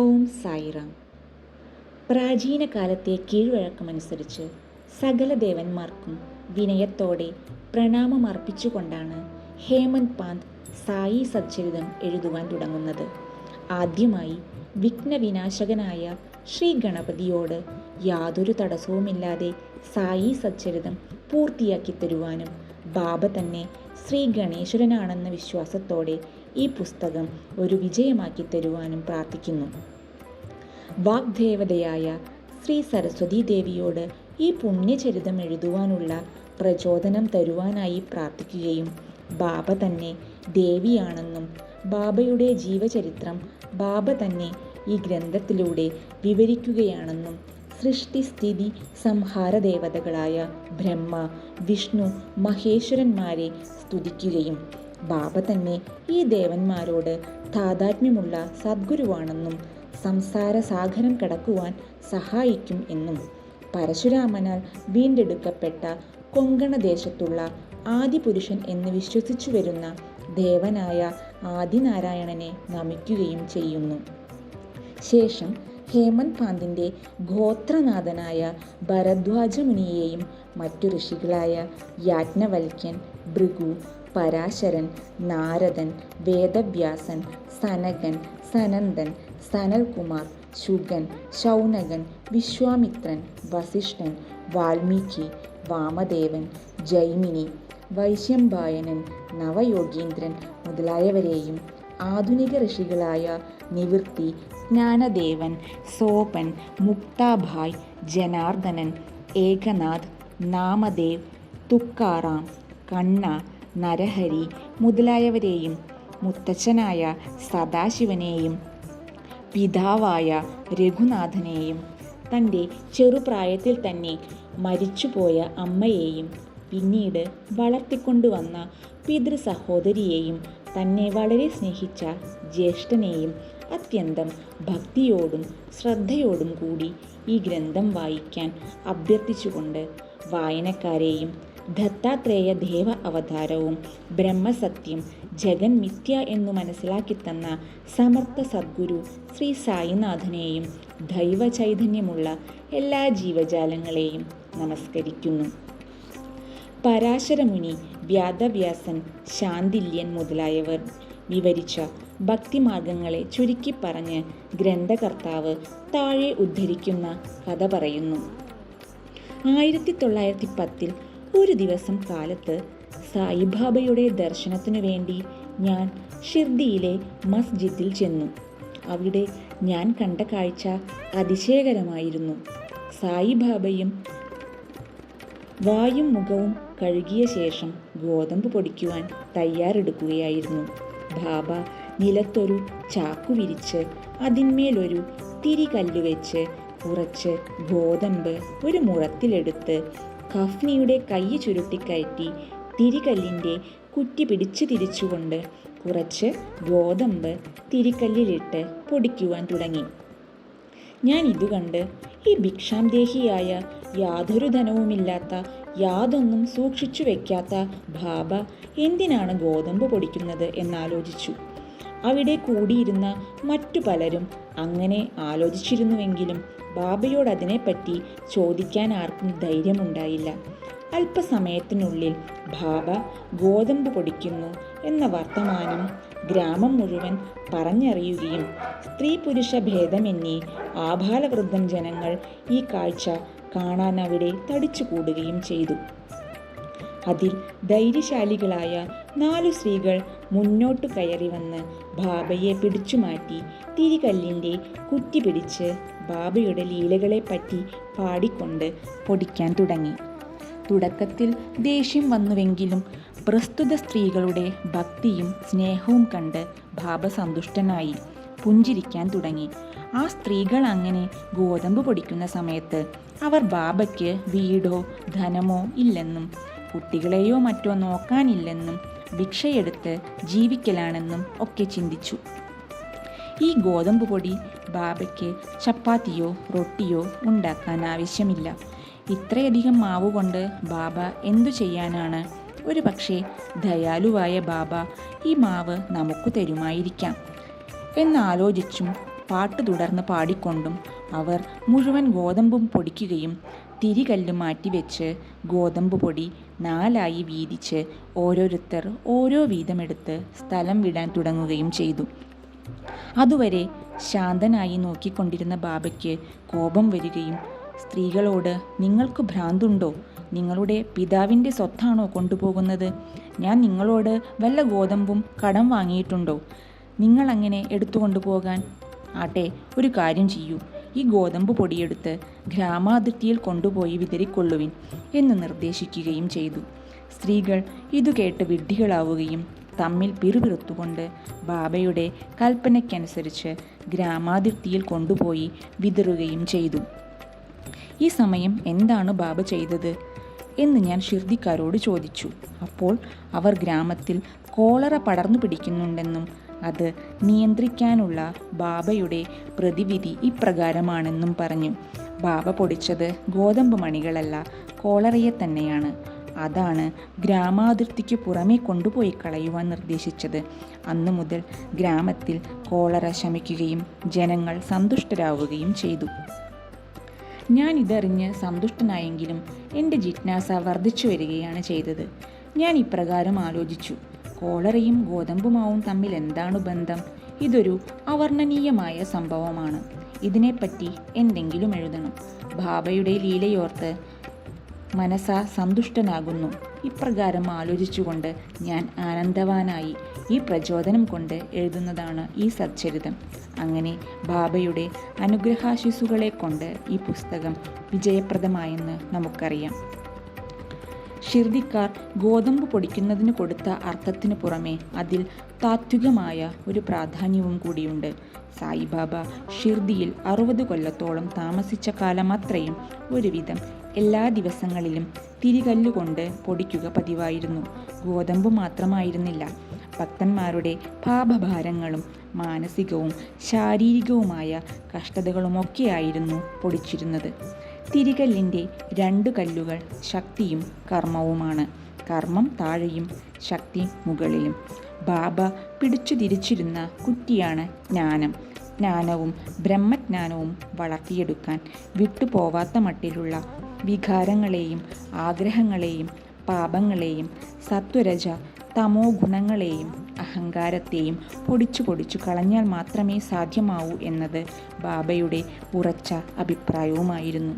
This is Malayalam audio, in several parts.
ഓം സായിറാം. പ്രാചീന കാലത്തെ കീഴ്വഴക്കമനുസരിച്ച് സകല ദേവന്മാർക്കും വിനയത്തോടെ പ്രണാമം അർപ്പിച്ചുകൊണ്ടാണ് ഹേമന്ത് പാന്ത് സായി സച്ചരിതം എഴുതുവാൻ തുടങ്ങുന്നത്. ആദ്യമായി വിഘ്നവിനാശകനായ ശ്രീ ഗണപതിയോട് യാതൊരു തടസ്സവുമില്ലാതെ സായി സച്ചരിതം പൂർത്തിയാക്കി തരുവാനും ബാബ തന്നെ ശ്രീ ഗണേശ്വരനാണെന്ന വിശ്വാസത്തോടെ ഈ പുസ്തകം ഒരു വിജയമാക്കി തരുവാനും പ്രാർത്ഥിക്കുന്നു. വാഗ്ദേവതയായ ശ്രീ സരസ്വതി ദേവിയോട് ഈ പുണ്യചരിതം എഴുതുവാനുള്ള പ്രചോദനം തരുവാനായി പ്രാർത്ഥിക്കുകയും ബാബ തന്നെ ദേവിയാണെന്നും ബാബയുടെ ജീവചരിത്രം ബാബ തന്നെ ഈ ഗ്രന്ഥത്തിലൂടെ വിവരിക്കുകയാണെന്നും സൃഷ്ടിസ്ഥിതി സംഹാര ദേവതകളായ ബ്രഹ്മ വിഷ്ണു മഹേശ്വരന്മാരെ സ്തുതിക്കുകയും ബാബ തന്നെ ഈ ദേവന്മാരോട് താതാത്മ്യമുള്ള സദ്ഗുരുവാണെന്നും സംസാര സാഗരം കടക്കുവാൻ സഹായിക്കും എന്നും പരശുരാമനാൽ വീണ്ടെടുക്കപ്പെട്ട കൊങ്കണദേശത്തുള്ള ആദിപുരുഷൻ എന്ന് വിശ്വസിച്ചു വരുന്ന ദേവനായ ആദിനാരായണനെ നമിക്കുകയും ചെയ്യുന്നു. ശേഷം ഹേമന്ത് പാന്തിന്റെ ഗോത്രനാഥനായ ഭരദ്വാജ മുനിയെയും മറ്റു ഋഷികളായ യാജ്ഞവൽക്യൻ ഭൃഗു പരാശരൻ നാരദൻ വേദവ്യാസൻ സനകൻ സനന്ദൻ സനൽകുമാർ ശുഗൻ ശൗനകൻ വിശ്വാമിത്രൻ വസിഷ്ഠൻ വാൽമീകി വാമദേവൻ ജൈമിനി വൈശ്യംഭായനൻ നവയോഗീന്ദ്രൻ മുതലായവരെയും ആധുനിക ഋഷികളായ നിവൃത്തി ജ്ഞാനദേവൻ സോപൻ മുക്താഭായ് ജനാർദ്ദനൻ ഏകനാഥ് നാമദേവ് തുക്കാറാം കണ്ണ നരഹരി മുതലായവരെയും മുത്തച്ഛനായ സദാശിവനെയും പിതാവായ രഘുനാഥനെയും തന്റെ ചെറുപ്രായത്തിൽ തന്നെ മരിച്ചുപോയ അമ്മയെയും പിന്നീട് വളർത്തിക്കൊണ്ടുവന്ന പിതൃ സഹോദരിയെയും തന്നെ വളരെ സ്നേഹിച്ച ജ്യേഷ്ഠനെയും അത്യന്തം ഭക്തിയോടും ശ്രദ്ധയോടും കൂടി ഈ ഗ്രന്ഥം വായിക്കാൻ അഭ്യർത്ഥിച്ചുകൊണ്ട് വായനക്കാരെയും ദത്താത്രേയ ദേവ അവതാരവും ബ്രഹ്മസത്യം ജഗൻ മിഥ്യ എന്നു മനസ്സിലാക്കി തന്ന സമർത്ഥ സദ്ഗുരു ശ്രീ സായിനാഥനെയും ദൈവ ചൈതന്യമുള്ള എല്ലാ ജീവജാലങ്ങളെയും നമസ്കരിക്കുന്നു. പരാശരമുനി വ്യാദവ്യാസൻ ശാന്തില്യൻ മുതലായവർ വിവരിച്ച ഭക്തിമാർഗങ്ങളെ ചുരുക്കി പറഞ്ഞ് ഗ്രന്ഥകർത്താവ് താഴെ ഉദ്ധരിക്കുന്ന കഥ പറയുന്നു. ആയിരത്തി തൊള്ളായിരത്തി പത്തിൽ ഒരു ദിവസം കാലത്ത് സായിബാബയുടെ ദർശനത്തിനു വേണ്ടി ഞാൻ ഷിർദിയിലെ മസ്ജിദിൽ ചെന്നു. അവിടെ ഞാൻ കണ്ട കാഴ്ച അതിശയകരമായിരുന്നു. സായിബാബയും വായും മുഖവും കഴുകിയ ശേഷം ഗോതമ്പ് പൊടിക്കുവാൻ തയ്യാറെടുക്കുകയായിരുന്നു. ബാബ നിലത്തൊരു ചാക്കു വിരിച്ച് അതിന്മേലൊരു തിരികല്ല് വെച്ച് കുറച്ച് ഗോതമ്പ് ഒരു മുറത്തിലെടുത്ത് കഫ്നിയുടെ കൈ ചുരുട്ടിക്കയറ്റി തിരികല്ലിന്റെ കുറ്റി പിടിച്ച് തിരിച്ചുകൊണ്ട് കുറച്ച് ഗോതമ്പ് തിരിക്കല്ലിലിട്ട് പൊടിക്കുവാൻ തുടങ്ങി. ഞാൻ ഇത് കണ്ട് ഈ ഭിക്ഷാന്തേഹിയായ യാതൊരു ധനവുമില്ലാത്ത യാതൊന്നും സൂക്ഷിച്ചു വെക്കാത്ത ബാബ എന്തിനാണ് ഗോതമ്പ് പൊടിക്കുന്നത് എന്നാലോചിച്ചു. അവിടെ കൂടിയിരുന്ന മറ്റു പലരും അങ്ങനെ ആലോചിച്ചിരുന്നുവെങ്കിലും ബാബയോട് അതിനെപ്പറ്റി ചോദിക്കാൻ ആർക്കും ധൈര്യമുണ്ടായില്ല. അല്പസമയത്തിനുള്ളിൽ ബാബ ഗോതമ്പ് പൊടിക്കുന്നു എന്ന വർത്തമാനം ഗ്രാമം മുഴുവൻ പറഞ്ഞറിയുകയും സ്ത്രീ പുരുഷ ഭേദമെന്നീ ആഭാലവൃദ്ധം ജനങ്ങൾ ഈ കാഴ്ച കാണാൻ അവിടെ തടിച്ചുകൂടുകയും ചെയ്തു. അതിൽ ധൈര്യശാലികളായ നാലു സ്ത്രീകൾ മുന്നോട്ടു കയറി വന്ന് ബാബയെ പിടിച്ചുമാറ്റി തിരികല്ലിന്റെ കുറ്റി പിടിച്ച് ബാബയുടെ ലീലകളെപ്പറ്റി പാടിക്കൊണ്ട് പൊടിക്കാൻ തുടങ്ങി. തുടക്കത്തിൽ ദേഷ്യം വന്നുവെങ്കിലും പ്രസ്തുത സ്ത്രീകളുടെ ഭക്തിയും സ്നേഹവും കണ്ട് ബാബ സന്തുഷ്ടനായി പുഞ്ചിരിക്കാൻ തുടങ്ങി. ആ സ്ത്രീകൾ അങ്ങനെ ഗോതമ്പ് പൊടിക്കുന്ന സമയത്ത് അവർ ബാബയ്ക്ക് വീടോ ധനമോ ഇല്ലെന്നും കുട്ടികളെയോ മറ്റോ നോക്കാനില്ലെന്നും ഭിക്ഷയെടുത്ത് ജീവിക്കലാണെന്നും ഒക്കെ ചിന്തിച്ചു. ഈ ഗോതമ്പ് പൊടി ബാബയ്ക്ക് ചപ്പാത്തിയോ റൊട്ടിയോ ഉണ്ടാക്കാൻ ആവശ്യമില്ല. ഇത്രയധികം മാവ് കൊണ്ട് ബാബ എന്തു ചെയ്യാനാണ്? ഒരു പക്ഷേ ദയാലുവായ ബാബ ഈ മാവ് നമുക്ക് തരുമായിരിക്കാം. എന്നാലോചിച്ചും പാട്ട് തുടർന്ന് പാടിക്കൊണ്ടും അവർ മുഴുവൻ ഗോതമ്പും പൊടിക്കുകയും തിരികല്ല് മാറ്റിവെച്ച് ഗോതമ്പ് പൊടി നാലായി വീതിച്ച് ഓരോരുത്തർ ഓരോ വീതമെടുത്ത് സ്ഥലം വിടാൻ തുടങ്ങുകയും ചെയ്തു. അതുവരെ ശാന്തനായി നോക്കിക്കൊണ്ടിരുന്ന ബാബയ്ക്ക് കോപം വരികയും സ്ത്രീകളോട് നിങ്ങൾക്ക് ഭ്രാന്തുണ്ടോ? നിങ്ങളുടെ പിതാവിന്റെ സ്വത്താണോ കൊണ്ടുപോകുന്നത്? ഞാൻ നിങ്ങളോട് വല്ല ഗോതമ്പും കടം വാങ്ങിയിട്ടുണ്ടോ? നിങ്ങളങ്ങനെ അങ്ങനെ എടുത്തുകൊണ്ടു പോകാൻ ആട്ടെ ഒരു കാര്യം ചെയ്യൂ. ഈ ഗോതമ്പ് പൊടിയെടുത്ത് ഗ്രാമാതിർത്തിയിൽ കൊണ്ടുപോയി വിതറിക്കൊള്ളുവിൻ എന്ന് നിർദ്ദേശിക്കുകയും ചെയ്തു. സ്ത്രീകൾ ഇതു കേട്ട് വിഡ്ഢികളാവുകയും തമ്മിൽ പിറുപിറുത്തുകൊണ്ട് ബാബയുടെ കൽപ്പനയ്ക്കനുസരിച്ച് ഗ്രാമാതിർത്തിയിൽ കൊണ്ടുപോയി വിതറുകയും ചെയ്തു. ഈ സമയം എന്താണ് ബാബ ചെയ്തത് എന്ന് ഞാൻ ഷിർദിക്കാരോട് ചോദിച്ചു. അപ്പോൾ അവർ ഗ്രാമത്തിൽ കോളറ പടർന്നു പിടിക്കുന്നുണ്ടെന്നും അത് നിയന്ത്രിക്കാനുള്ള ബാബയുടെ പ്രതിവിധി ഇപ്രകാരമാണെന്നും പറഞ്ഞു. ബാബ പൊടിച്ചത് ഗോതമ്പ് മണികളല്ല കോളറയെ തന്നെയാണ്. അതാണ് ഗ്രാമാതിർത്തിക്ക് പുറമേ കൊണ്ടുപോയി കളയുവാൻ നിർദ്ദേശിച്ചത്. അന്നു മുതൽ ഗ്രാമത്തിൽ കോളറ ശമിക്കുകയും ജനങ്ങൾ സന്തുഷ്ടരാവുകയും ചെയ്തു. ഞാൻ ഇതറിഞ്ഞ് സന്തുഷ്ടനായെങ്കിലും എന്റെ ജിജ്ഞാസ വർദ്ധിച്ചു വരികയാണ് ചെയ്തത്. ഞാൻ ഇപ്രകാരം ആലോചിച്ചു. കോളറയും ഗോതമ്പുമാവും തമ്മിൽ എന്താണ് ബന്ധം? ഇതൊരു അവർണനീയമായ സംഭവമാണ്. ഇതിനെപ്പറ്റി എന്തെങ്കിലും എഴുതണം. ബാബയുടെ ലീലയോർത്ത് മനസ്സ സന്തുഷ്ടനാകുന്നു. ഇപ്രകാരം ആലോചിച്ചുകൊണ്ട് ഞാൻ ആനന്ദവാനായി ഈ പ്രചോദനം കൊണ്ട് എഴുതുന്നതാണ് ഈ സച്ചരിതം. അങ്ങനെ ബാബയുടെ അനുഗ്രഹാശിസുകളെ കൊണ്ട് ഈ പുസ്തകം വിജയപ്രദമായെന്ന് നമുക്കറിയാം. ഷിർദിക്കാർ ഗോതമ്പ് പൊടിക്കുന്നതിന് കൊടുത്ത അർത്ഥത്തിന് പുറമെ അതിൽ താത്വികമായ ഒരു പ്രാധാന്യവും കൂടിയുണ്ട്. സായിബാബ ഷിർദിയിൽ അറുപത് കൊല്ലത്തോളം താമസിച്ച കാലമത്രയും ഒരുവിധം എല്ലാ ദിവസങ്ങളിലും തിരികല്ലുകൊണ്ട് പൊടിക്കുക പതിവായിരുന്നു. ഗോതമ്പ് മാത്രമായിരുന്നില്ല. ഭക്തന്മാരുടെ പാപഭാരങ്ങളും മാനസികവും ശാരീരികവുമായ കഷ്ടതകളുമൊക്കെയായിരുന്നു പൊടിച്ചിരുന്നത്. തിരികല്ലിന്റെ രണ്ട് കല്ലുകൾ ശക്തിയും കർമ്മവുമാണ്. കർമ്മം താഴെയും ശക്തി മുകളിലും. ബാബ പിടിച്ചു തിരിച്ചിരുന്ന കുറ്റിയാണ് ജ്ഞാനം. ജ്ഞാനവും ബ്രഹ്മജ്ഞാനവും വളർത്തിയെടുക്കാൻ വിട്ടുപോവാത്ത മട്ടിലുള്ള വികാരങ്ങളെയും ആഗ്രഹങ്ങളെയും പാപങ്ങളെയും സത്വരജ തമോ ഗുണങ്ങളെയും അഹങ്കാരത്തെയും പൊടിച്ചു പൊടിച്ചു കളഞ്ഞാൽ മാത്രമേ സാധ്യമാവൂ എന്നത് ബാബയുടെ ഉറച്ച അഭിപ്രായവുമായിരുന്നു.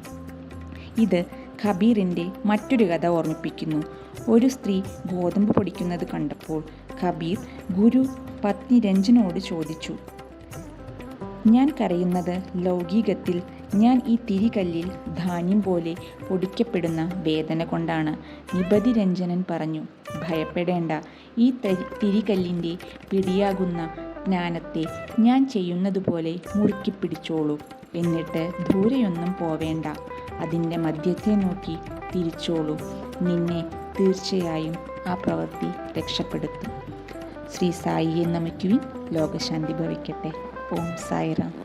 ഇത് കബീറിന്റെ മറ്റൊരു കഥ ഓർമ്മിപ്പിക്കുന്നു. ഒരു സ്ത്രീ ഗോതമ്പ് പൊടിക്കുന്നത് കണ്ടപ്പോൾ കബീർ ഗുരു പത്നി രഞ്ജനോട് ചോദിച്ചു ഞാൻ കരയുന്നത് ലൗകികത്തിൽ ഞാൻ ഈ തിരികല്ലിൽ ധാന്യം പോലെ പൊടിക്കപ്പെടുന്ന വേദന കൊണ്ടാണ്. നിപതി രഞ്ജനൻ പറഞ്ഞു ഭയപ്പെടേണ്ട. ഈ തരി തിരികല്ലിന്റെ പിടിയാകുന്ന ജ്ഞാനത്തെ ഞാൻ ചെയ്യുന്നതുപോലെ മുറുക്കി പിടിച്ചോളൂ എന്നിട്ട് ദൂരെയൊന്നും പോവേണ്ട. അതിന്റെ മധ്യത്തെ നോക്കി തിരിച്ചോളൂ. നിന്നെ തീർച്ചയായും ആ പ്രവൃത്തി രക്ഷപ്പെടുത്തും. ശ്രീ സായിയെ നമിക്കുവിൻ. ലോകശാന്തി ഭവിക്കട്ടെ. ഓം സായിറാം.